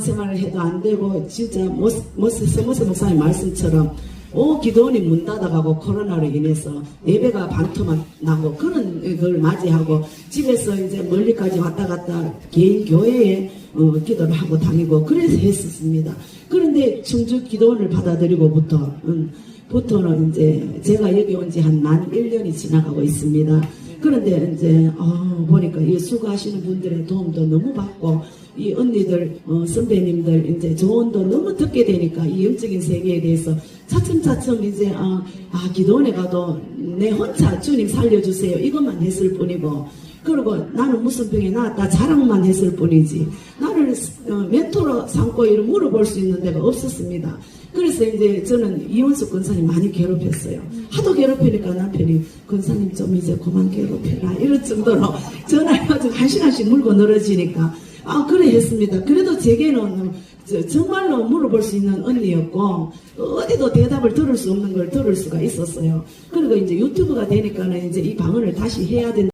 생활을 해도 안 되고 진짜 모스 모스 서머스 목사님 말씀처럼 오 기도원이 문 닫아가고 코로나로 인해서 예배가 반토막 나고 그런 걸 맞이하고 집에서 이제 멀리까지 왔다 갔다 개인 교회에 어, 기도를 하고 다니고 그래서 했었습니다. 그런데 충주 기도원을 받아들이고부터 음, 부터는 이제 제가 여기 온 지 한 만 1년이 지나가고 있습니다. 그런데 이제 어, 보니까 이 수고하시는 분들의 도움도 너무 받고 이 언니들 어, 선배님들 이제 조언도 너무 듣게 되니까 이 영적인 세계에 대해서 차츰차츰 이제 아, 아 기도원에 가도 내 혼자 주님 살려주세요. 이것만 했을 뿐이고. 그리고 나는 무슨 병에 나왔다 자랑만 했을 뿐이지 멘토로 삼고 이런 물어볼 수 있는 데가 없었습니다. 그래서 이제 저는 이원숙 권사님 많이 괴롭혔어요. 하도 괴롭히니까 남편이 권사님 좀 이제 그만 괴롭혀라 이럴 정도로 전화해가지고 한 시간씩 물고 늘어지니까 아 그래 했습니다. 그래도 제게는 저- 정말로 물어볼 수 있는 언니였고 어디도 대답을 들을 수 없는 걸 들을 수가 있었어요. 그리고 이제 유튜브가 되니까는 이제 이 방언을 다시 해야 된다.